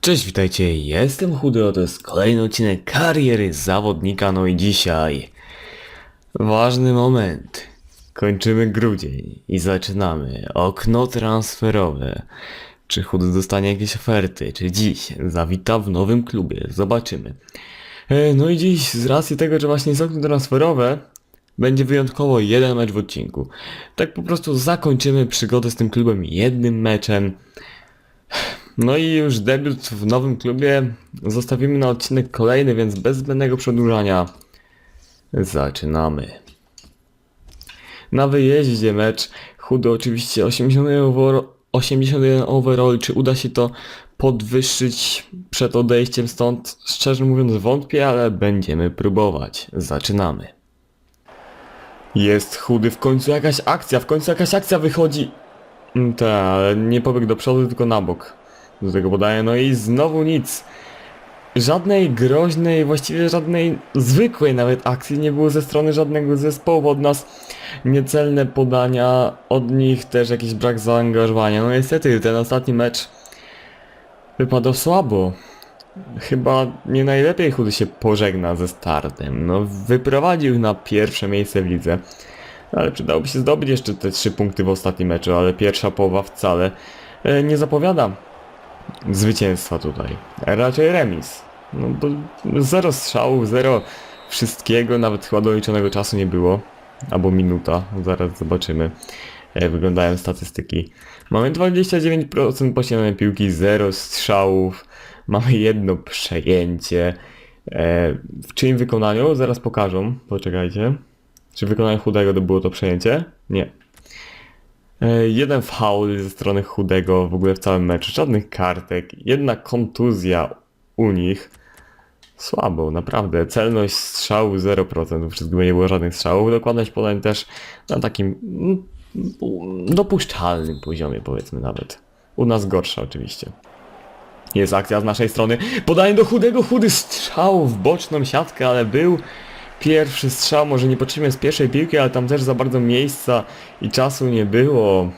Cześć, witajcie, jestem Chudy, to jest kolejny odcinek kariery zawodnika, no i dzisiaj ważny moment. Kończymy grudzień i zaczynamy okno transferowe. Czy Chudy dostanie jakieś oferty, czy dziś zawita w nowym klubie, zobaczymy. E, No i dziś z racji tego, że właśnie jest okno transferowe, będzie wyjątkowo jeden mecz w odcinku. Tak po prostu zakończymy przygodę z tym klubem jednym meczem. No i już debiut w nowym klubie zostawimy na odcinek kolejny, więc bez zbędnego przedłużania zaczynamy. Na wyjeździe mecz chudy oczywiście 81 over, 81 overall, czy uda się to podwyższyć przed odejściem stąd? Szczerze mówiąc wątpię, ale będziemy próbować. Zaczynamy. Jest chudy, w końcu jakaś akcja, w końcu jakaś akcja wychodzi. Tak, ale nie pobiegł do przodu, tylko na bok. Do tego podaję, no i znowu nic. Żadnej groźnej, właściwie żadnej zwykłej nawet akcji nie było ze strony żadnego zespołu od nas. Niecelne podania, od nich też jakiś brak zaangażowania. No niestety, ten ostatni mecz wypadał słabo. Chyba nie najlepiej chudy się pożegna ze startem. No wyprowadził na pierwsze miejsce w lidze. Ale przydałoby się zdobyć jeszcze te trzy punkty w ostatnim meczu, ale pierwsza połowa wcale e, nie zapowiada zwycięstwa tutaj. Raczej remis. No bo zero strzałów, zero wszystkiego, nawet chyba doliczonego czasu nie było. Albo minuta, zaraz zobaczymy. Jak wyglądają statystyki. Mamy 29% posiadanej piłki, zero strzałów. Mamy jedno przejęcie. E, w czyim wykonaniu? Zaraz pokażą. Poczekajcie. Czy w wykonaniu chudego to było to przejęcie? Nie. E, Jeden faul ze strony chudego w ogóle w całym meczu, żadnych kartek, jedna kontuzja u nich. Słabo, naprawdę. Celność strzału 0%, wszystkiego nie było żadnych strzałów. Dokładność podań też na takim mm, dopuszczalnym poziomie, powiedzmy nawet. U nas gorsza oczywiście. Jest akcja z naszej strony. Podanie do chudego, chudy strzał w boczną siatkę, ale był pierwszy strzał. Może nie potrzebujemy z pierwszej piłki, ale tam też za bardzo miejsca i czasu nie było.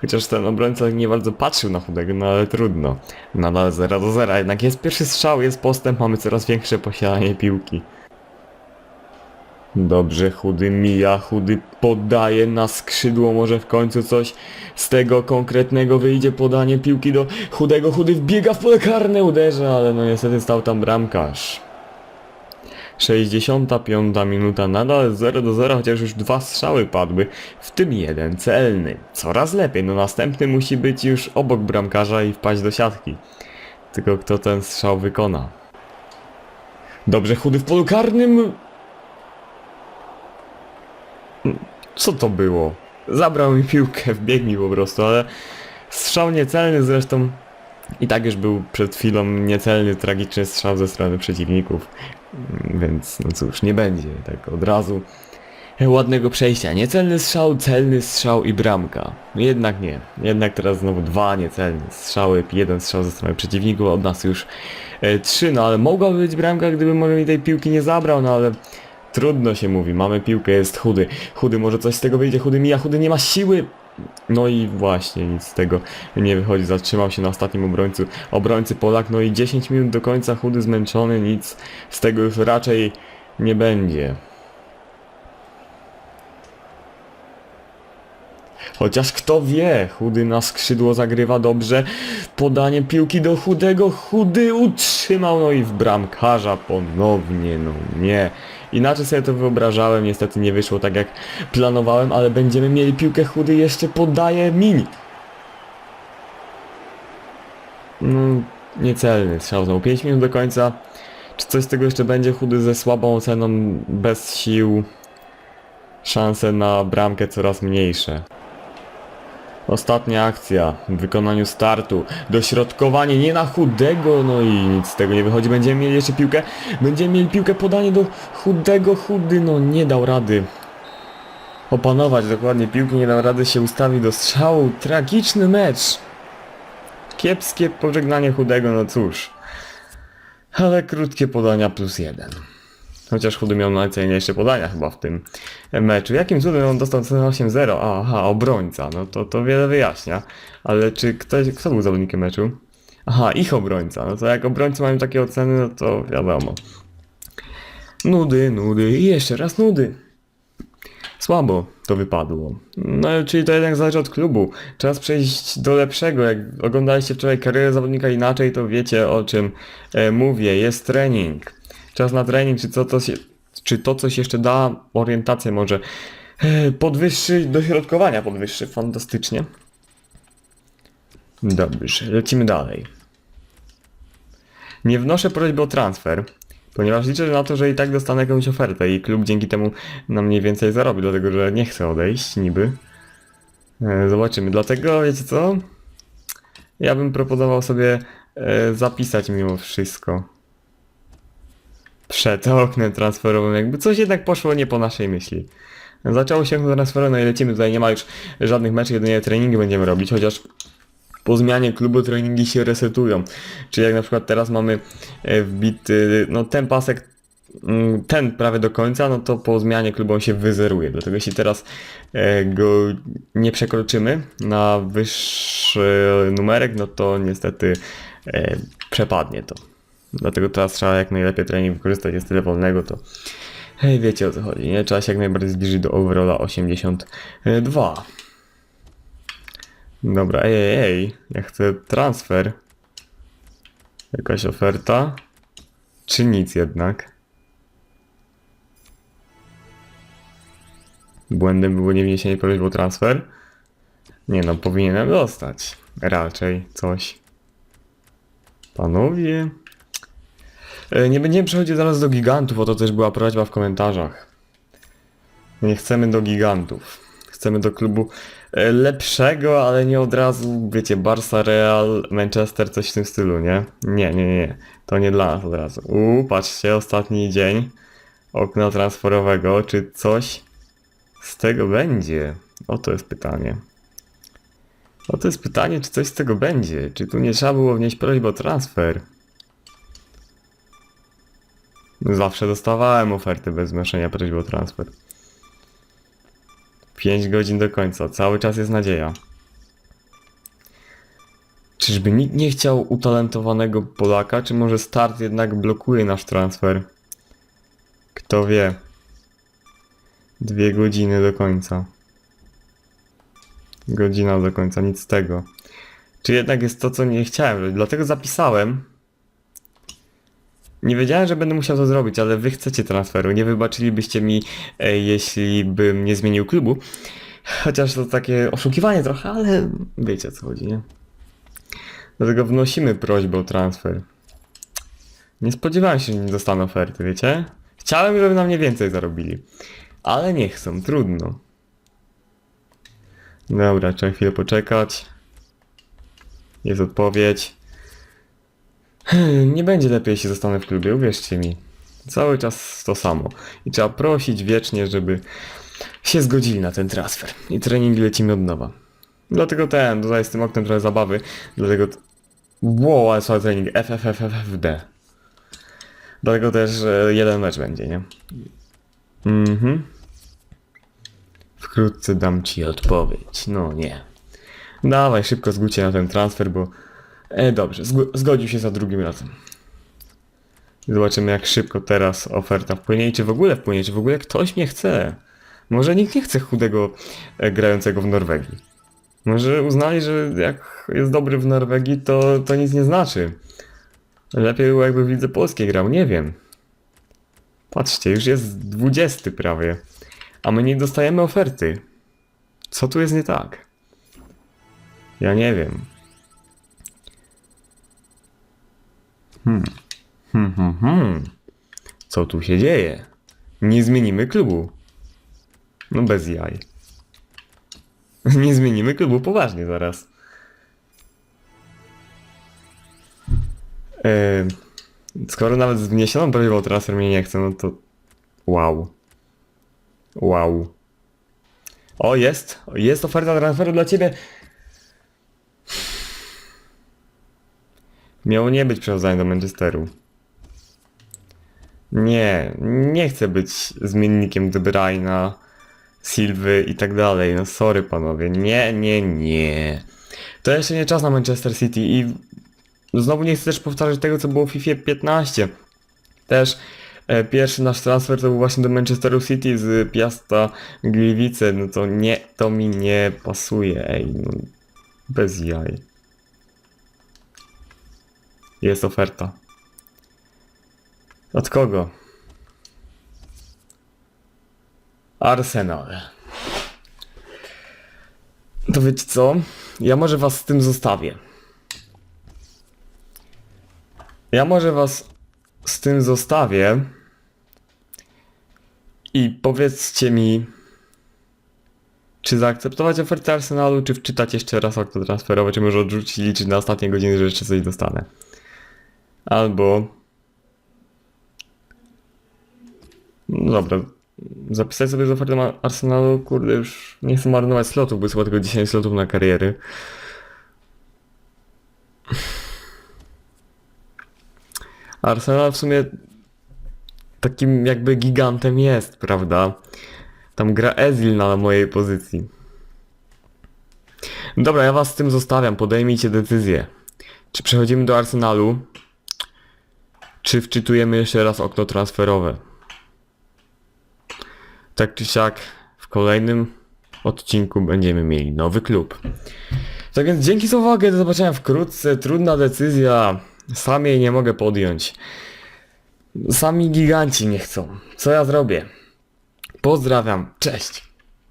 Chociaż ten obrońca nie bardzo patrzył na chudego, no ale trudno. Nadal 0 do 0. Jednak jest pierwszy strzał, jest postęp, mamy coraz większe posiadanie piłki. Dobrze, chudy mija, chudy podaje na skrzydło, może w końcu coś z tego konkretnego wyjdzie podanie piłki do chudego, chudy wbiega w pole karne, uderza, ale no niestety stał tam bramkarz. 65 minuta, nadal 0 do 0, chociaż już dwa strzały padły, w tym jeden celny. Coraz lepiej, no następny musi być już obok bramkarza i wpaść do siatki. Tylko kto ten strzał wykona? Dobrze, chudy w polu karnym, Co to było? Zabrał mi piłkę, wbiegł mi po prostu, ale strzał niecelny zresztą i tak już był przed chwilą niecelny, tragiczny strzał ze strony przeciwników. Mm, Więc no cóż, nie będzie tak od razu ładnego przejścia. Niecelny strzał, celny strzał i bramka. Jednak nie. Jednak teraz znowu dwa niecelne strzały, jeden strzał ze strony przeciwników, od nas już e, trzy, no ale mogłaby być bramka, gdyby może mi tej piłki nie zabrał, no ale Trudno się mówi, mamy piłkę, jest chudy. Chudy, może coś z tego wyjdzie, chudy mija, chudy nie ma siły. No i właśnie, nic z tego nie wychodzi, zatrzymał się na ostatnim obrońcu, obrońcy Polak, no i 10 minut do końca, chudy zmęczony, nic z tego już raczej nie będzie. Chociaż kto wie, chudy na skrzydło zagrywa dobrze. Podanie piłki do chudego, chudy utrzymał, no i w bramkarza ponownie, no nie. Inaczej sobie to wyobrażałem, niestety nie wyszło tak jak planowałem, ale będziemy mieli piłkę chudy, jeszcze podaje Mini. No, niecelny strzał znowu 5 minut do końca. Czy coś z tego jeszcze będzie chudy ze słabą oceną, bez sił? Szanse na bramkę coraz mniejsze. Ostatnia akcja w wykonaniu startu. Dośrodkowanie nie na chudego, no i nic z tego nie wychodzi. Będziemy mieli jeszcze piłkę. Będziemy mieli piłkę podanie do chudego, chudy, no nie dał rady. Opanować dokładnie piłki, nie dał rady się ustawić do strzału. Tragiczny mecz. Kiepskie pożegnanie chudego, no cóż. Ale krótkie podania plus jeden. Chociaż chudy miał najcenniejsze podania chyba w tym meczu. Jakim cudem on dostał cenę 8-0? Aha, obrońca. No to, to wiele wyjaśnia. Ale czy ktoś, kto był zawodnikiem meczu? Aha, ich obrońca. No to jak obrońcy mają takie oceny, no to wiadomo. Nudy, nudy i jeszcze raz nudy. Słabo to wypadło. No czyli to jednak zależy od klubu. Czas przejść do lepszego. Jak oglądaliście wczoraj karierę zawodnika inaczej, to wiecie o czym e, mówię. Jest trening. Czas na trening, czy, co to się, czy to coś jeszcze da orientację może e, podwyższy, dośrodkowania podwyższy. Fantastycznie. Dobrze, lecimy dalej. Nie wnoszę prośby o transfer, ponieważ liczę na to, że i tak dostanę jakąś ofertę i klub dzięki temu na mniej więcej zarobi, dlatego że nie chcę odejść, niby. E, Zobaczymy. Dlatego, wiecie co? Ja bym proponował sobie e, zapisać mimo wszystko. Przed oknem transferowym, jakby coś jednak poszło nie po naszej myśli. Zaczęło się okno transferowe, no i lecimy, tutaj nie ma już żadnych meczów, jedynie treningi będziemy robić, chociaż po zmianie klubu treningi się resetują. Czyli jak na przykład teraz mamy e, wbity, no ten pasek, mm, ten prawie do końca, no to po zmianie klubu on się wyzeruje. Dlatego jeśli teraz e, go nie przekroczymy na wyższy numerek, no to niestety e, przepadnie to. Dlatego teraz trzeba jak najlepiej trening wykorzystać, jest tyle wolnego, to hej, wiecie o co chodzi, nie? Trzeba się jak najbardziej zbliżyć do overalla 82. Dobra, ej, ej, ej, ja chcę transfer. Jakaś oferta? Czy nic jednak? Błędem było nie wniesienie prośby o transfer? Nie no, powinienem dostać. Raczej coś. Panowie. E, Nie będziemy przechodzić zaraz do gigantów, o to też była prośba w komentarzach. Nie chcemy do gigantów. Chcemy do klubu e, lepszego, ale nie od razu, wiecie, Barca, Real, Manchester, coś w tym stylu, nie? Nie, nie, nie. To nie dla nas od razu. Uuu, patrzcie, ostatni dzień okna transferowego. Czy coś z tego będzie? Oto jest pytanie. Oto jest pytanie, czy coś z tego będzie. Czy tu nie trzeba było wnieść prośbę o transfer? Zawsze dostawałem oferty bez wnoszenia prośby o transfer. 5 godzin do końca, cały czas jest nadzieja. Czyżby nikt nie chciał utalentowanego Polaka, czy może start jednak blokuje nasz transfer? Kto wie? Dwie godziny do końca. Godzina do końca, nic z tego. Czy jednak jest to, co nie chciałem? Dlatego zapisałem. Nie wiedziałem, że będę musiał to zrobić, ale wy chcecie transferu. Nie wybaczylibyście mi, e, jeśli bym nie zmienił klubu. Chociaż to takie oszukiwanie trochę, ale wiecie o co chodzi, nie? Dlatego wnosimy prośbę o transfer. Nie spodziewałem się, że nie dostanę oferty, wiecie? Chciałem, żeby na mnie więcej zarobili. Ale nie chcą, trudno. Dobra, trzeba chwilę poczekać. Jest odpowiedź. Hmm, Nie będzie lepiej, jeśli zostanę w klubie, uwierzcie mi. Cały czas to samo. I trzeba prosić wiecznie, żeby się zgodzili na ten transfer. I trening lecimy od nowa. Dlatego ten, tutaj z tym oknem trochę zabawy. Dlatego... Wow, ale słaby trening. FFFFD. Dlatego też e, jeden mecz będzie, nie? Mhm. Wkrótce dam ci odpowiedź. No nie. Dawaj, szybko zgódź się na ten transfer, bo... E, dobrze, zg- zgodził się za drugim razem. Zobaczymy jak szybko teraz oferta wpłynie i czy w ogóle wpłynie, czy w ogóle ktoś mnie chce. Może nikt nie chce chudego e, grającego w Norwegii. Może uznali, że jak jest dobry w Norwegii, to, to nic nie znaczy. Lepiej było jakby w lidze polskiej grał, nie wiem. Patrzcie, już jest 20 prawie. A my nie dostajemy oferty. Co tu jest nie tak? Ja nie wiem. Hmm. Hmm, hmm, hmm. Co tu się dzieje? Nie zmienimy klubu. No bez jaj. Nie zmienimy klubu poważnie zaraz. Eee, skoro nawet z wniesioną prośbą transfer mnie nie chce, no to... Wow. Wow. O, jest. Jest oferta transferu dla ciebie. Miało nie być przechodzenie do Manchesteru. Nie, nie chcę być zmiennikiem De Bruyne'a, Silwy i tak dalej. No sorry panowie, nie, nie, nie. To jeszcze nie czas na Manchester City i znowu nie chcę też powtarzać tego, co było w FIFA 15. Też e, pierwszy nasz transfer to był właśnie do Manchesteru City z Piasta Gliwice. No to nie, to mi nie pasuje, ej, no, bez jaj. Jest oferta. Od kogo? Arsenal. To wiecie co? Ja może was z tym zostawię. Ja może was z tym zostawię. I powiedzcie mi, czy zaakceptować ofertę Arsenalu, czy wczytać jeszcze raz okno transferowe, czy może odrzucić liczyć na ostatnie godziny, że jeszcze coś dostanę. Albo... No dobra, zapisać sobie z ofertą Ar- Arsenalu, kurde, już nie chcę marnować slotów, bo jest chyba tylko 10 slotów na kariery. Arsenal w sumie takim jakby gigantem jest, prawda? Tam gra Ezil na mojej pozycji. Dobra, ja was z tym zostawiam, podejmijcie decyzję. Czy przechodzimy do Arsenalu, czy wczytujemy jeszcze raz okno transferowe? Tak czy siak, w kolejnym odcinku będziemy mieli nowy klub. Tak więc dzięki za uwagę, do zobaczenia wkrótce. Trudna decyzja, sam jej nie mogę podjąć. Sami giganci nie chcą. Co ja zrobię? Pozdrawiam, cześć.